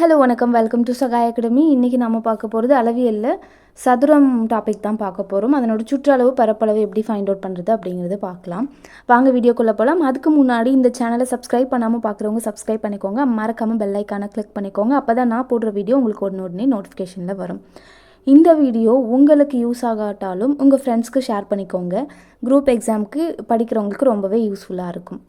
Hello வணக்கம். Welcome to Sahai academy இன்றைக்கி நம்ம பார்க்க போகிறது அளவியலில் சதுரம் டாபிக் தான் பார்க்க போகிறோம் அதனோட சுற்றளவு பரப்பளவு எப்படி ஃபைண்ட் அவுட் பண்ணுறது அப்படிங்கிறத பார்க்கலாம். வாங்க வீடியோக்குள்ளே போகலாம் அதுக்கு முன்னாடி இந்த சேனலை சப்ஸ்கிரைப் பண்ணாமல் பார்க்குறவங்க சப்ஸ்கிரைப் பண்ணிக்கோங்க. மறக்காமல் பெல் ஐக்கானை கிளிக் பண்ணிக்கோங்க. அப்போ தான் நான் போடுற வீடியோ உங்களுக்கு ஒன்று உடனே நோட்டிஃபிகேஷனில் வரும். இந்த வீடியோ உங்களுக்கு யூஸ் ஆகாட்டாலும் உங்கள் ஃப்ரெண்ட்ஸ்க்கு ஷேர் பண்ணிக்கோங்க. குரூப் எக்ஸாமுக்கு படிக்கிறவங்களுக்கு ரொம்பவே யூஸ்ஃபுல்லாக இருக்கும்.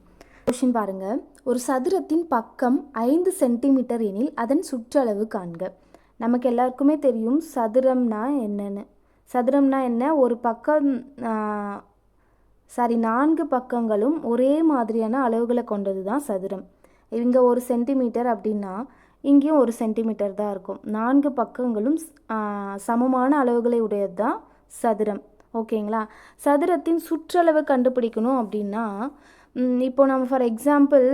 கொஷின் பாருங்கள் ஒரு சதுரத்தின் பக்கம் ஐந்து சென்டிமீட்டர் எனில் அதன் சுற்றளவு காண்க. நமக்கு எல்லாருக்குமே தெரியும் சதுரம்னா என்னன்னு. சதுரம்னா என்ன? ஒரு பக்கம் சாரி நான்கு பக்கங்களும் ஒரே மாதிரியான அளவுகளை கொண்டது தான் சதுரம். இங்கே ஒரு சென்டிமீட்டர் அப்படின்னா இங்கேயும் ஒரு சென்டிமீட்டர் தான் இருக்கும். நான்கு பக்கங்களும் சமமான அளவுகளை உடையது தான் சதுரம். ஓகேங்களா? சதுரத்தின் சுற்றளவு கண்டுபிடிக்கணும் அப்படின்னா இப்போது இப்போ நம்ம ஃபார் எக்ஸாம்பிள்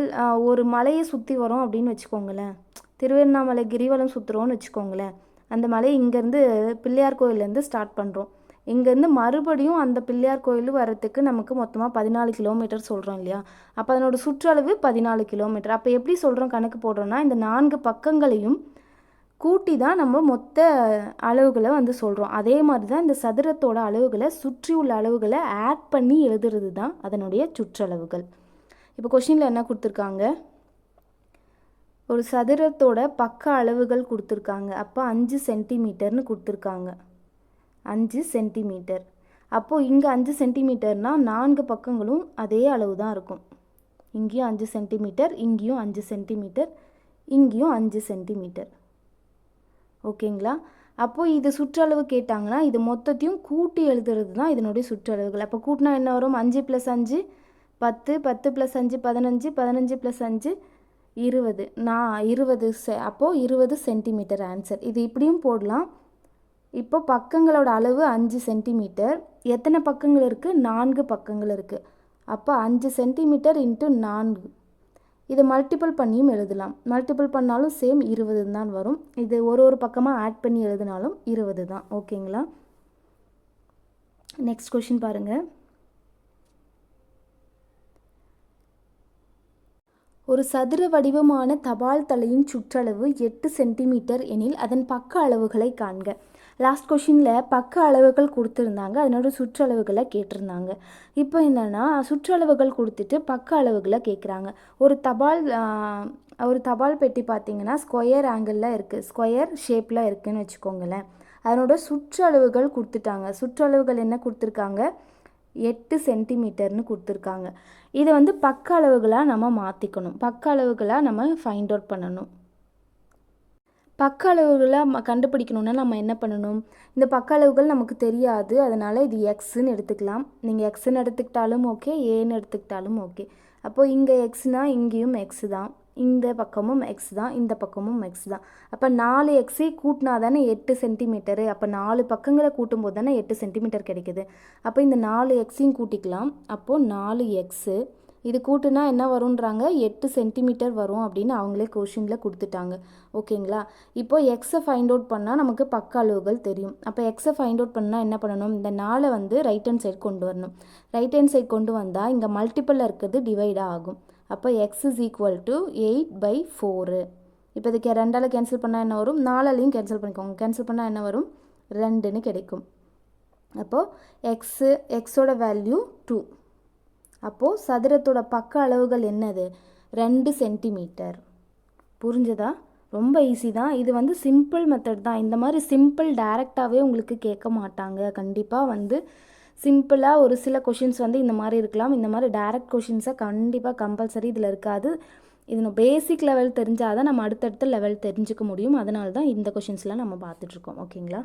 ஒரு மலையை சுற்றி வரோம் அப்படின்னு வச்சுக்கோங்களேன். திருவண்ணாமலை கிரிவலம் சுற்றுறோம்னு வச்சுக்கோங்களேன். அந்த மலை இங்கேருந்து பிள்ளையார் கோயிலேருந்து ஸ்டார்ட் பண்ணுறோம் இங்கேருந்து மறுபடியும் அந்த பிள்ளையார் கோயில் வரத்துக்கு நமக்கு மொத்தமாக பதினாலு கிலோமீட்டர் சொல்கிறோம் இல்லையா? அப்போ அதனோட சுற்றளவு பதினாலு கிலோமீட்டர் அப்போ எப்படி சொல்கிறோம் கணக்கு போடுறோன்னா இந்த நான்கு பக்கங்களையும் கூட்டி தான் நம்ம மொத்த அளவுகளை வந்து சொல்கிறோம் அதே மாதிரி தான் இந்த சதுரத்தோட அளவுகளை சுற்றி உள்ள அளவுகளை ஆட் பண்ணி எழுதுறது தான் அதனுடைய சுற்றளவுகள். இப்போ கொஷினில் என்ன கொடுத்துருக்காங்க? ஒரு சதுரத்தோட பக்க அளவுகள் கொடுத்துருக்காங்க. அப்போ அஞ்சு சென்டிமீட்டர்னு கொடுத்துருக்காங்க. அஞ்சு சென்டிமீட்டர். அப்போது இங்கே அஞ்சு சென்டிமீட்டர்னால் நான்கு பக்கங்களும் அதே அளவு தான் இருக்கும். இங்கேயும் அஞ்சு சென்டிமீட்டர் இங்கேயும் அஞ்சு சென்டிமீட்டர் இங்கேயும் அஞ்சு சென்டிமீட்டர். ஓகேங்களா? அப்போது இது சுற்றளவு கேட்டாங்கன்னா இது மொத்தத்தையும் கூட்டி எழுதுறது தான் இதனுடைய சுற்றளவுகள். அப்போ கூட்டினா என்ன வரும்? அஞ்சு ப்ளஸ் அஞ்சு பத்து பத்து ப்ளஸ் அஞ்சு பதினஞ்சு பதினஞ்சு ப்ளஸ் அஞ்சு இருபது. நான் இருபது செ அப்போது இருபது சென்டிமீட்டர் ஆன்சர் இது இப்படியும் போடலாம். இப்போ பக்கங்களோட அளவு அஞ்சு சென்டிமீட்டர் எத்தனை பக்கங்கள் இருக்குது நான்கு பக்கங்கள் இருக்குது அப்போ அஞ்சு சென்டிமீட்டர் இன்ட்டு நான்கு. இதை மல்டிபிள் பண்ணியும் எழுதலாம். மல்டிபிள் பண்ணாலும் சேம் இருபது தான் வரும். இது ஒரு ஒரு பக்கமாக ஆட் பண்ணி எழுதினாலும் இருபது தான். ஓகேங்களா நெக்ஸ்ட் கொஷின் பாருங்கள் ஒரு சதுர வடிவமான தபால் தலையின் சுற்றளவு எட்டு சென்டிமீட்டர் எனில் அதன் பக்க அளவுகளை காண்க. லாஸ்ட் கொஷினில் பக்க அளவுகள் கொடுத்துருந்தாங்க. அதனோட சுற்றளவுகளை கேட்டிருந்தாங்க. இப்போ என்னென்னா சுற்றளவுகள் கொடுத்துட்டு பக்க அளவுகளை கேட்குறாங்க. ஒரு தபால் ஒரு தபால் பெட்டி பார்த்தீங்கன்னா ஸ்கொயர் ஆங்கிளில் இருக்குது ஸ்கொயர் ஷேப்பில் இருக்குன்னு வச்சுக்கோங்களேன். அதனோட சுற்றளவுகள் கொடுத்துட்டாங்க. சுற்றளவுகள் என்ன கொடுத்துருக்காங்க? எட்டு சென்டிமீட்டர்னு கொடுத்துருக்காங்க. இதை வந்து பக்க அளவுகளாக நம்ம மாற்றிக்கணும் பக்க அளவுகளாக நம்ம ஃபைண்ட் அவுட் பண்ணணும். பக்க அளவுகளை ம- நம்ம என்ன பண்ணணும்? இந்த பக்க அளவுகள் நமக்கு தெரியாது. அதனால் இது எக்ஸுன்னு எடுத்துக்கலாம். நீங்கள் எக்ஸுன்னு எடுத்துக்கிட்டாலும் ஓகே ஏன்னு எடுத்துக்கிட்டாலும் ஓகே அப்போது இங்கே எக்ஸ்னால் இங்கேயும் எக்ஸு தான். இந்த பக்கமும் எக்ஸ் தான். இந்த பக்கமும் எக்ஸ் தான். அப்போ நாலு எக்ஸை கூட்டினா தானே எட்டு சென்டிமீட்டரு அப்போ நாலு பக்கங்களை கூட்டும்போது தானே எட்டு சென்டிமீட்டர் கிடைக்குது. அப்போ இந்த நாலு எக்ஸையும் கூட்டிக்கலாம். அப்போது நாலு எக்ஸு இது கூட்டுனா என்ன வரும்ன்றாங்க? எட்டு சென்டிமீட்டர் வரும் அப்படின்னு அவங்களே கொஷினில் கொடுத்துட்டாங்க. ஓகேங்களா? இப்போ எக்ஸை ஃபைண்ட் அவுட் பண்ணால் நமக்கு பக்க அளவுகள் தெரியும். அப்போ எக்ஸை ஃபைண்ட் அவுட் பண்ணால் என்ன பண்ணணும்? இந்த நாளை வந்து ரைட் ஹேண்ட் சைடு கொண்டு வரணும். ரைட் ஹேண்ட் சைடு கொண்டு வந்தால் இங்கே மல்டிப்பிளில் இருக்கிறது டிவைடாக ஆகும். அப்போ x is equal to eight by four இப்போ இதுக்கு ரெண்டால் கேன்சல் பண்ணால் என்ன வரும்? நாலாலையும் கேன்சல் பண்ணிக்கோங்க. கேன்சல் பண்ணால் என்ன வரும்? ரெண்டுன்னு கிடைக்கும். அப்போது எக்ஸு எக்ஸோட வேல்யூ டூ அப்போது சதுரத்தோட பக்க அளவுகள் என்னது? ரெண்டு சென்டிமீட்டர். புரிஞ்சதா? ரொம்ப ஈஸி தான். இது வந்து சிம்பிள் மெத்தட் தான். இந்த மாதிரி சிம்பிள் டைரெக்டாகவே உங்களுக்கு கேட்க மாட்டாங்க. கண்டிப்பாக வந்து சிம்பிளாக ஒரு சில கொஷின்ஸ் வந்து இந்த மாதிரி இருக்கலாம். இந்த மாதிரி டைரக்ட் கொஷின்ஸை கண்டிப்பாக கம்பல்சரி இதில் இருக்காது. இது பேசிக் லெவல் தெரிஞ்சால் தான் நம்ம அடுத்தடுத்த லெவல் தெரிஞ்சுக்க முடியும். அதனால தான் இந்த கொஷின்ஸ்லாம் நம்ம பார்த்துட்ருக்கோம் ஓகேங்களா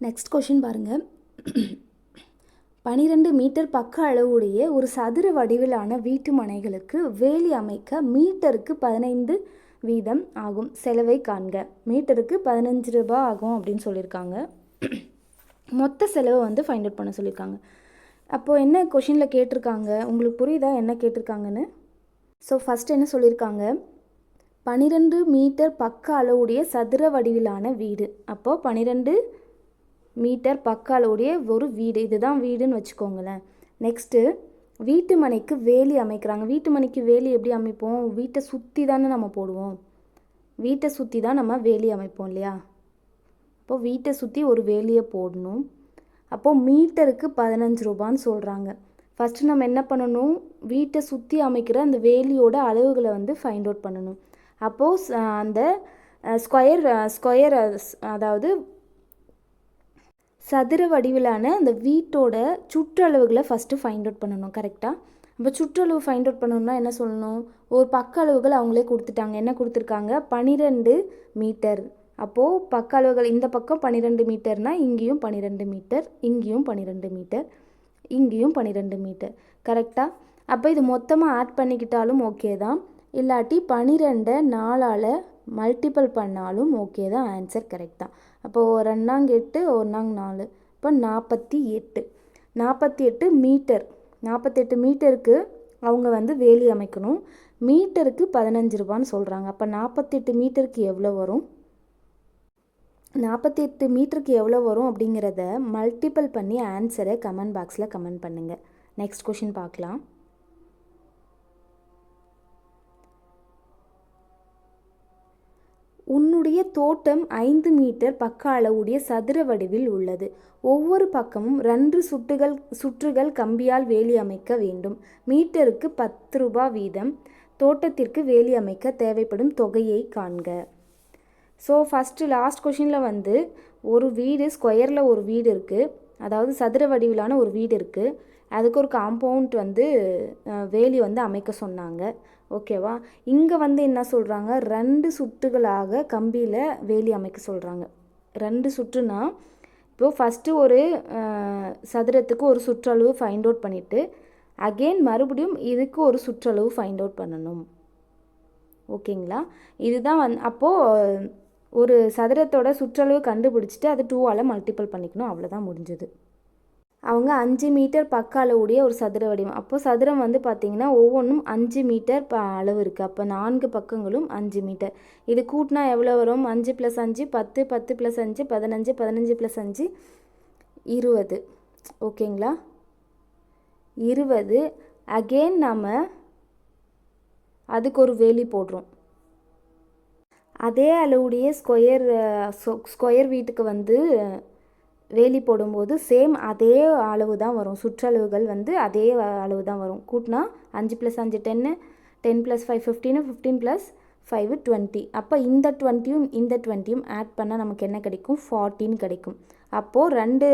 நெக்ஸ்ட் கொஷின் பாருங்கள் பனிரெண்டு மீட்டர் பக்க அளவுடைய ஒரு சதுர வடிவிலான வீட்டு மனைகளுக்கு வேலி அமைக்க மீட்டருக்கு பதினைந்து வீதம் ஆகும் செலவை காண்க. மீட்டருக்கு பதினஞ்சு ரூபாய் ஆகும் அப்படின்னு சொல்லியிருக்காங்க. மொத்த செலவை வந்து ஃபைண்ட் அவுட் பண்ண சொல்லியிருக்காங்க. அப்போது என்ன கொஷினில் கேட்டிருக்காங்க? உங்களுக்கு புரியுதா? என்ன கேட்டிருக்காங்கன்னு? ஸோ ஃபஸ்ட்டு என்ன சொல்லியிருக்காங்க? பனிரெண்டு மீட்டர் பக்க அளவுடைய சதுர வடிவிலான வீடு. அப்போது பனிரெண்டு மீட்டர் பக்க அளவுடைய ஒரு வீடு. இதுதான் வீடுன்னு வச்சுக்கோங்களேன். நெக்ஸ்ட்டு வீட்டு மனைக்கு வேலி அமைக்கிறாங்க. வீட்டு மனைக்கு வேலி எப்படி அமைப்போம்? வீட்டை சுற்றி தானே நம்ம போடுவோம். வீட்டை சுற்றி தான் நம்ம வேலி அமைப்போம் இல்லையா? அப்போ வீட்டை சுற்றி ஒரு வேலியை போடணும். அப்போது மீட்டருக்கு பதினஞ்சு ரூபான்னு சொல்கிறாங்க ஃபஸ்ட்டு நம்ம என்ன பண்ணணும்? வீட்டை சுற்றி அமைக்கிற அந்த வேலியோட அளவுகளை வந்து ஃபைண்ட் அவுட் பண்ணணும். அப்போது அந்த ஸ்கொயர் ஸ்கொயர் அதாவது சதுர வடிவிலான அந்த வீட்டோட சுற்றளவுகளை ஃபஸ்ட்டு ஃபைண்ட் அவுட் பண்ணணும் கரெக்டாக அப்போ சுற்றளவு ஃபைண்ட் அவுட் பண்ணணும்னா என்ன சொல்லணும்? ஒரு பக்க அளவுகள் அவங்களே கொடுத்துட்டாங்க. என்ன கொடுத்துருக்காங்க? பனிரெண்டு மீட்டர் அப்போது பக்க அளவுகள் இந்த பக்கம் பன்னிரெண்டு மீட்டர்னால் இங்கேயும் பன்னிரெண்டு மீட்டர் இங்கேயும் பன்னிரெண்டு மீட்டர் இங்கேயும் பன்னிரெண்டு மீட்டர் கரெக்டாக அப்போ இது மொத்தமாக ஆட் பண்ணிக்கிட்டாலும் ஓகே தான். இல்லாட்டி பனிரெண்டை நாலால் மல்டிபிள் பண்ணாலும் ஓகே தான் ஆன்சர் கரெக்ட் தான். அப்போது ஒரு ரெண்டாங்க எட்டு ஒன்றாங்க நாலு. இப்போ நாற்பத்தி எட்டு. நாற்பத்தி எட்டு மீட்டர் நாற்பத்தெட்டு மீட்டருக்கு அவங்க வந்து வேலி அமைக்கணும். மீட்டருக்கு பதினஞ்சு ரூபான்னு சொல்கிறாங்க அப்போ நாற்பத்தெட்டு மீட்டருக்கு எவ்வளோ வரும்? நாற்பத்தி எட்டு மீட்டருக்கு எவ்வளோ வரும் அப்படிங்கிறத மல்டிபிள் பண்ணி ஆன்சரை கமெண்ட் பாக்ஸில் கமெண்ட் பண்ணுங்கள் நெக்ஸ்ட் கொஷின் பார்க்கலாம். உன்னுடைய தோட்டம் ஐந்து மீட்டர் பக்க அளவுடைய சதுர வடிவில் உள்ளது. ஒவ்வொரு பக்கமும் ரெண்டு சுட்டுகள் சுற்றுகள் கம்பியால் வேலி அமைக்க வேண்டும். மீட்டருக்கு பத்து ரூபாய் வீதம். தோட்டத்திற்கு வேலி அமைக்க தேவைப்படும் தொகையை காண்க. ஸோ ஃபஸ்ட்டு லாஸ்ட் கொஷினில் வந்து ஒரு வீடு ஸ்கொயரில் ஒரு வீடு இருக்குது அதாவது சதுர வடிவிலான ஒரு வீடு இருக்குது அதுக்கு ஒரு காம்பவுண்ட் வந்து வேலி வந்து அமைக்க சொன்னாங்க. ஓகேவா? இங்கே வந்து என்ன சொல்கிறாங்க ரெண்டு சுற்றுகளாக கம்பியில் வேலி அமைக்க சொல்கிறாங்க ரெண்டு சுற்றுனா இப்போது ஃபஸ்ட்டு ஒரு சதுரத்துக்கு ஒரு சுற்றளவு ஃபைண்ட் அவுட் பண்ணிவிட்டு அகெயின் மறுபடியும் இதுக்கு ஒரு சுற்றளவு ஃபைண்ட் அவுட் பண்ணணும். ஓகேங்களா? இதுதான் வந் அப்போது ஒரு சதுரத்தோட சுற்றளவு கண்டுபிடிச்சிட்டு அது டூவால் மல்டிபிள் பண்ணிக்கணும். அவ்வளோதான் முடிஞ்சது. அவங்க அஞ்சு மீட்டர் பக்க அளவுடைய ஒரு சதுர வடிவம். அப்போ சதுரம் வந்து பார்த்திங்கன்னா ஒவ்வொன்றும் அஞ்சு மீட்டர் ப அளவு இருக்குது அப்போ நான்கு பக்கங்களும் அஞ்சு மீட்டர். இது கூட்டினா எவ்வளோ வரும்? அஞ்சு ப்ளஸ் அஞ்சு பத்து பத்து ப்ளஸ் அஞ்சு பதினஞ்சு பதினஞ்சு ப்ளஸ் அஞ்சு இருபது. ஓகேங்களா? இருபது. அகெயின் நாம் அதுக்கு ஒரு வேலி போடுறோம். அதே அளவுடைய ஸ்கொயர் ஸ்கொயர் வீட்டுக்கு வந்து வேலி போடும்போது சேம் அதே அளவு தான் வரும். சுற்றளவுகள் வந்து அதே அளவு தான் வரும். கூட்டினா அஞ்சு ப்ளஸ் அஞ்சு டென்னு டென் ப்ளஸ் ஃபைவ் ஃபிஃப்டீனு ஃபிஃப்டீன் ப்ளஸ் ஃபைவ் டுவெண்ட்டி அப்போ இந்த டுவெண்ட்டியும் இந்த டுவெண்ட்டியும் ஆட் பண்ணால் நமக்கு என்ன கிடைக்கும்? ஃபார்ட்டின்னு கிடைக்கும். அப்போது ரெண்டு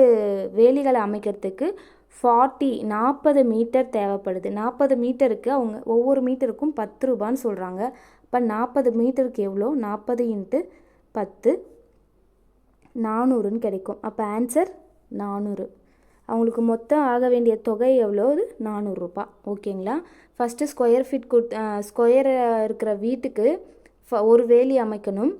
வேலிகளை அமைக்கிறதுக்கு ஃபார்ட்டி நாற்பது மீட்டர் தேவைப்படுது. நாற்பது மீட்டருக்கு அவங்க ஒவ்வொரு மீட்டருக்கும் பத்து ரூபான்னு சொல்கிறாங்க இப்போ நாற்பது மீட்டருக்கு எவ்வளோ? நாற்பது இன்ட்டு பத்து. நானூறுன்னு கிடைக்கும். அப்போ ஆன்சர் நானூறு. அவங்களுக்கு மொத்தம் ஆக வேண்டிய தொகை எவ்வளோ? நானூறுரூபா ஓகேங்களா? First square feet good square இருக்கிற வீட்டுக்கு ஃப- ஒரு வேலி அமைக்கணும்.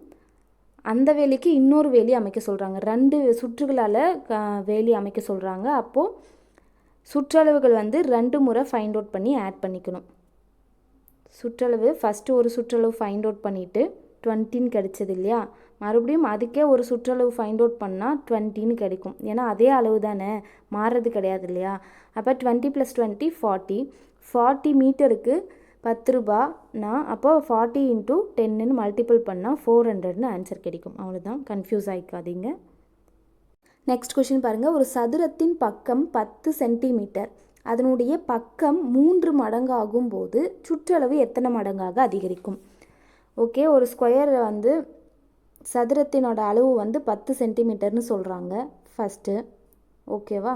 அந்த வேலிக்கு இன்னொரு வேலி அமைக்க சொல்கிறாங்க ரெண்டு சுற்றுகளால் வேலி அமைக்க சொல்கிறாங்க அப்போது சுற்றளவுகள் வந்து ரெண்டு முறை ஃபைண்ட் அவுட் பண்ணி ஆட் பண்ணிக்கணும். சுற்றளவு ஃபஸ்ட்டு ஒரு சுற்றளவு ஃபைண்ட் அவுட் பண்ணிவிட்டு டுவெண்ட்டின்னு கிடைச்சது இல்லையா? மறுபடியும் அதுக்கே ஒரு சுற்றளவு ஃபைண்ட் அவுட் பண்ணால் டுவெண்ட்டின்னு கிடைக்கும். ஏன்னா அதே அளவு தானே? மாறுறது கிடையாது இல்லையா? அப்போ twenty plus twenty forty forty மீட்டருக்கு பத்து ரூபானா அப்போ ஃபார்ட்டி இன்ட்டு டென்னுன்னு மல்டிபிள் பண்ணால் ஃபோர் ஹண்ட்ரட்னு ஆன்சர் கிடைக்கும். அவ்வளோதான் கன்ஃபியூஸ் ஆகிக்காதீங்க நெக்ஸ்ட் கொஷின் பாருங்கள் ஒரு சதுரத்தின் பக்கம் பத்து சென்டிமீட்டர் அதனுடைய பக்கம் மூன்று மடங்காகும் போது சுற்றளவு எத்தனை மடங்காக அதிகரிக்கும்? ஓகே ஒரு ஸ்கொயர் வந்து சதுரத்தினோட அளவு வந்து பத்து சென்டிமீட்டர்னு சொல்கிறாங்க ஃபஸ்ட்டு ஓகேவா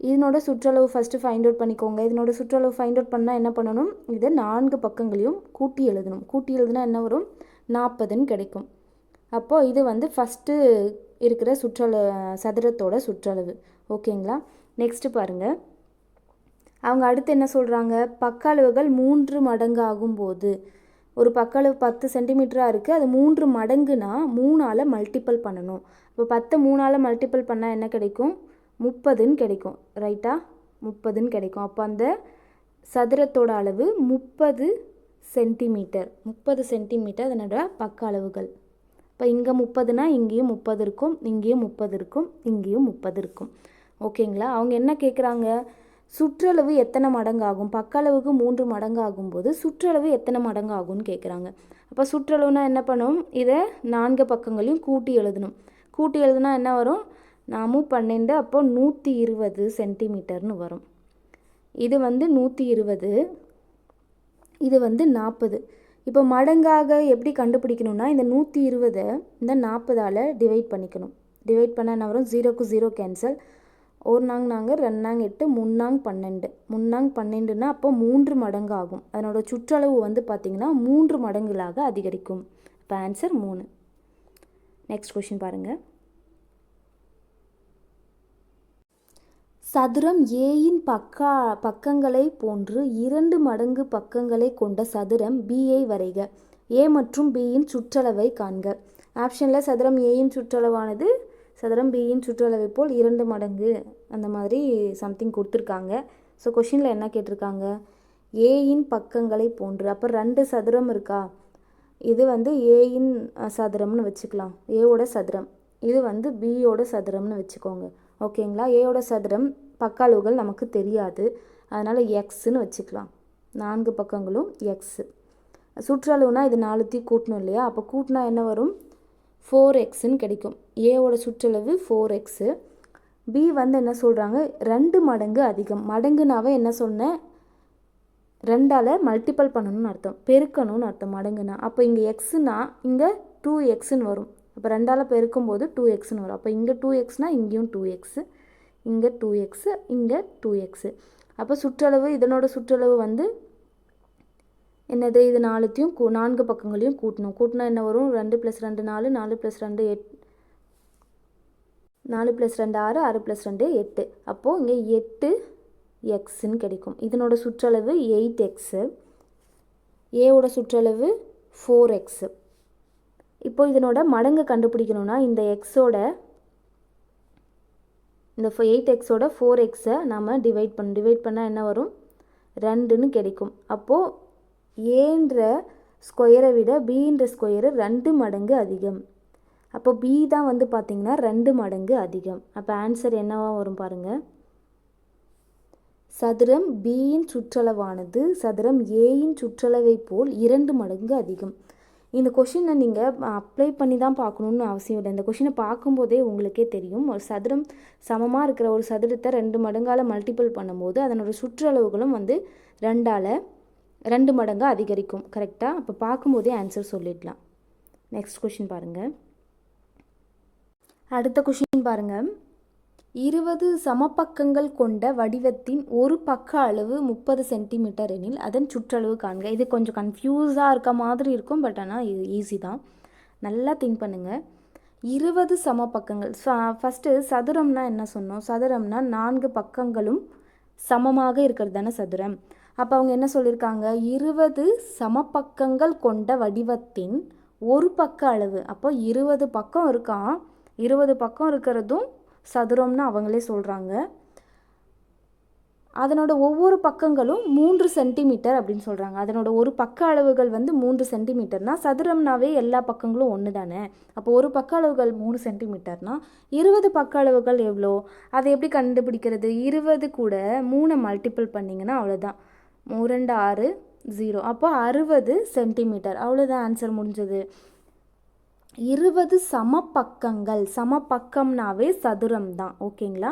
இதனோட சுற்றளவு ஃபஸ்ட்டு ஃபைண்ட் அவுட் பண்ணிக்கோங்க. இதனோட சுற்றளவு ஃபைண்ட் அவுட் பண்ணால் என்ன பண்ணணும்? இதை நான்கு பக்கங்களையும் கூட்டி எழுதணும். கூட்டி எழுதுனா என்ன வரும்? நாற்பதுன்னு கிடைக்கும். அப்போது இது வந்து ஃபஸ்ட்டு இருக்கிற சுற்றளவு சதுரத்தோட சுற்றளவு. ஓகேங்களா நெக்ஸ்ட்டு பாருங்கள் அவங்க அடுத்து என்ன சொல்கிறாங்க பக்க அளவுகள் மூன்று மடங்கு ஆகும்போது ஒரு பக்க அளவு பத்து சென்டிமீட்டராக இருக்குது அது மூன்று மடங்குனா மூணால் மல்டிப்பிள் பண்ணணும். இப்போ பத்து மூணால் மல்டிப்பிள் பண்ணால் என்ன கிடைக்கும்? முப்பதுன்னு கிடைக்கும். ரைட்டா முப்பதுன்னு கிடைக்கும். அப்போ அந்த சதுரத்தோட அளவு முப்பது சென்டிமீட்டர் முப்பது சென்டிமீட்டர் அதனோட பக்க அளவுகள். இப்போ இங்கே முப்பதுனா இங்கேயும் முப்பது இருக்கும். இங்கேயும் முப்பது இருக்கும். இங்கேயும் முப்பது இருக்கும். ஓகேங்களா அவங்க என்ன கேட்குறாங்க சுற்றளவு எத்தனை மடங்கு ஆகும் பக்க அளவுக்கு மூன்று மடங்கு ஆகும்போது சுற்றளவு எத்தனை மடங்கு ஆகும்னு கேட்குறாங்க அப்போ சுற்றளவுனா என்ன பண்ணும்? இதை நான்கு பக்கங்களையும் கூட்டி எழுதணும். கூட்டி எழுதுனா என்ன வரும்? நாமும் பன்னெண்டு அப்போ நூற்றி இருபது சென்டிமீட்டர்னு வரும். இது வந்து நூற்றி இருபது இது வந்து நாற்பது இப்போ மடங்காக எப்படி கண்டுபிடிக்கணும்னா இந்த நூற்றி இருபதை இந்த நாற்பதால் டிவைட் பண்ணிக்கணும். டிவைட் பண்ணால் என்ன வரும்? ஜீரோக்கு ஜீரோ கேன்சல் ஒரு நாங் நாங்கள் ரெண்டாங் எட்டு முன்னாங் பன்னெண்டு. முன்னாங் பன்னெண்டுனா அப்போ மூன்று மடங்கு ஆகும் அதனோட சுற்றளவு வந்து பார்த்திங்கன்னா மூன்று மடங்குகளாக அதிகரிக்கும். இப்போ ஆன்சர் மூணு. நெக்ஸ்ட் கொஷின் பாருங்கள் சதுரம் ஏயின் பக்கா பக்கங்களை போன்று இரண்டு மடங்கு பக்கங்களை கொண்ட சதுரம் பிஐ வரைக. ஏ மற்றும் பியின் சுற்றளவை காண்க. ஆப்ஷனில் சதுரம் ஏயின் சுற்றளவானது சதுரம் பியின் சுற்றளவை போல் இரண்டு மடங்கு அந்த மாதிரி சம்திங் கொடுத்துருக்காங்க. ஸோ கொஷினில் என்ன கேட்டிருக்காங்க? ஏயின் பக்கங்களை போன்று அப்போ ரெண்டு சதுரம் இருக்கா? இது வந்து ஏயின் சதுரம்னு வச்சுக்கலாம். ஏவோட சதுரம். இது வந்து பியோட சதுரம்னு வச்சுக்கோங்க. ஓகேங்களா ஏயோட சதுரம் பக்க அளவுகள் நமக்கு தெரியாது. அதனால் எக்ஸ்ன்னு வச்சுக்கலாம். நான்கு பக்கங்களும் எக்ஸு சுற்றளவுனா இது நாலுத்தையும் கூட்டணும் இல்லையா? அப்போ கூட்டினா என்ன வரும்? ஃபோர் எக்ஸுன்னு கிடைக்கும். ஏவோட சுற்றளவு ஃபோர் எக்ஸு பி வந்து என்ன சொல்கிறாங்க ரெண்டு மடங்கு அதிகம். மடங்குனாவே என்ன சொன்னேன் ரெண்டால் மல்டிப்பிள் பண்ணணும்னு அர்த்தம். பெருக்கணும்னு அர்த்தம் மடங்குனா. அப்போ இங்கே எக்ஸுனா இங்கே டூ எக்ஸுன்னு வரும். அப்போ ரெண்டால் பெருக்கும்போது டூ எக்ஸ்னு வரும். அப்போ இங்கே டூ எக்ஸ்னால் இங்கேயும் டூ எக்ஸு இங்கே டூ எக்ஸு இங்கே டூ எக்ஸு அப்போ சுற்றளவு இதனோட சுற்றளவு வந்து என்னது? இது நாலுத்தையும் கூ நான்கு பக்கங்களையும் கூட்டணும். கூட்டினா என்ன வரும்? ரெண்டு ப்ளஸ் ரெண்டு நாலு நாலு ப்ளஸ் ரெண்டு எட் நாலு ப்ளஸ் ரெண்டு ஆறு ஆறு ப்ளஸ் ரெண்டு எட்டு. அப்போது இங்கே எட்டு எக்ஸுன்னு கிடைக்கும். இதனோட சுற்றளவு எயிட் எக்ஸு ஏவோட சுற்றளவு ஃபோர் எக்ஸு இப்போது இதனோட மடங்கு கண்டுபிடிக்கணும்னா இந்த எக்ஸோட இந்த எயிட் எக்ஸோட ஃபோர் எக்ஸை நம்ம டிவைட் பண்ண டிவைட் பண்ணால் என்ன வரும்? ரெண்டுன்னு கிடைக்கும். அப்போது ஏன்ற ஸ்கொயரை விட பின்ற ஸ்கொயரு ரெண்டு மடங்கு அதிகம். அப்போ பி தான் வந்து பார்த்திங்கன்னா ரெண்டு மடங்கு அதிகம். அப்போ ஆன்சர் என்னவா வரும் பாருங்கள் சதுரம் பியின் சுற்றளவானது சதுரம் ஏயின் சுற்றளவை போல் இரண்டு மடங்கு அதிகம். இந்த கொஷினை நீங்கள் அப்ளை பண்ணி தான் பார்க்கணுன்னு அவசியம் இல்லை. இந்த கொஷினை பார்க்கும்போதே உங்களுக்கே தெரியும். ஒரு சதுரம் சமமாக இருக்கிற ஒரு சதுரத்தை ரெண்டு மடங்கால் மல்டிபிள் பண்ணும்போது அதனோட சுற்றளவுகளும் வந்து ரெண்டால் ரெண்டு மடங்கு அதிகரிக்கும். கரெக்டாக அப்போ பார்க்கும்போதே ஆன்சர் சொல்லிடலாம். நெக்ஸ்ட் கொஷின் பாருங்கள் அடுத்த கொஷின் பாருங்கள் இருபது சமபக்கங்கள் கொண்ட வடிவத்தின் ஒரு பக்க அளவு முப்பது சென்டிமீட்டர் எனில் அதன் சுற்றளவு காண்க. இது கொஞ்சம் கன்ஃபியூஸாக இருக்க மாதிரி இருக்கும் பட் ஆனால் இது ஈஸி தான். நல்லா திங்க் பண்ணுங்கள் இருபது சமபக்கங்கள் ஃபஸ்ட்டு சதுரம்னா என்ன சொன்னோம்? சதுரம்னா நான்கு பக்கங்களும் சமமாக இருக்கிறது தானே சதுரம். அப்போ அவங்க என்ன சொல்லியிருக்காங்க இருபது சமபக்கங்கள் கொண்ட வடிவத்தின் ஒரு பக்க அளவு. அப்போ இருபது பக்கம் இருக்கான் இருபது பக்கம் இருக்கிறதும் சதுரம்னு அவங்களே சொல்கிறாங்க அதனோட ஒவ்வொரு பக்கங்களும் மூன்று சென்டிமீட்டர் அப்படின்னு சொல்கிறாங்க அதனோட ஒரு பக்க அளவுகள் வந்து மூன்று சென்டிமீட்டர்னால் சதுரம்னாவே எல்லா பக்கங்களும் ஒன்று தானே? அப்போ ஒரு பக்க அளவுகள் மூணு சென்டிமீட்டர்னால் இருபது பக்க அளவுகள் எவ்வளோ அதை எப்படி கண்டுபிடிக்கிறது? இருபது கூட மூணை மல்டிபிள் பண்ணிங்கன்னா அவ்வளோதான் ரெண்டு ஆறு ஜீரோ அப்போ அறுபது சென்டிமீட்டர் அவ்வளோதான் ஆன்சர் முடிஞ்சது. இருபது சமபக்கங்கள். சமபக்கம்னாவே சதுரம் தான் ஓகேங்களா?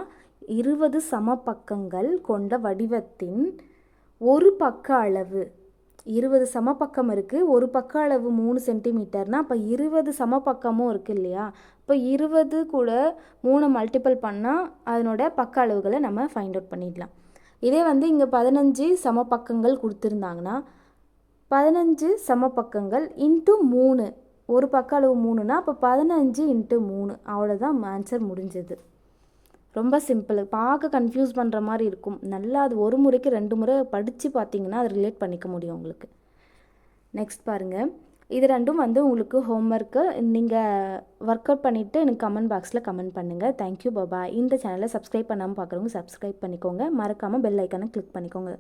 இருபது சமபக்கங்கள் கொண்ட வடிவத்தின் ஒரு பக்க அளவு. இருபது சமபக்கம் இருக்குது ஒரு பக்க அளவு மூணு சென்டிமீட்டர்னால் அப்போ இருபது சமபக்கமும் இருக்குது இல்லையா? இப்போ இருபது கூட மூணு மல்டிபிள் பண்ணால் அதனோட பக்க அளவுகளை நம்ம ஃபைண்ட் அவுட் பண்ணிடலாம். இதே வந்து இங்கே பதினஞ்சு சமபக்கங்கள் கொடுத்துருந்தாங்கன்னா பதினஞ்சு சமபக்கங்கள் இன்ட்டு மூணு ஒரு பக்க அளவு மூணுனா அப்போ பதினஞ்சு இன்ட்டு மூணு. அவ்வளோதான் ஆன்சர் முடிஞ்சது. ரொம்ப சிம்பிள் பார்க்க கன்ஃபியூஸ் பண்ணுற மாதிரி இருக்கும். நல்லா அது ஒரு முறைக்கு ரெண்டு முறை படித்து பார்த்தீங்கன்னா அதை ரிலேட் பண்ணிக்க முடியும் உங்களுக்கு. நெக்ஸ்ட் பாருங்கள் இது ரெண்டும் வந்து உங்களுக்கு ஹோம்ஒர்க்கு நீங்கள் ஒர்க் அவுட் பண்ணிவிட்டு எனக்கு கமெண்ட் பாக்ஸில் கமெண்ட் பண்ணுங்கள் தேங்க்யூ பாபா இந்த சேனலை சப்ஸ்கிரைப் பண்ணாமல் பார்க்குறவங்க சப்ஸ்கிரைப் பண்ணிக்கோங்க. மறக்காமல் பெல் ஐக்கானை கிளிக் பண்ணிக்கோங்க.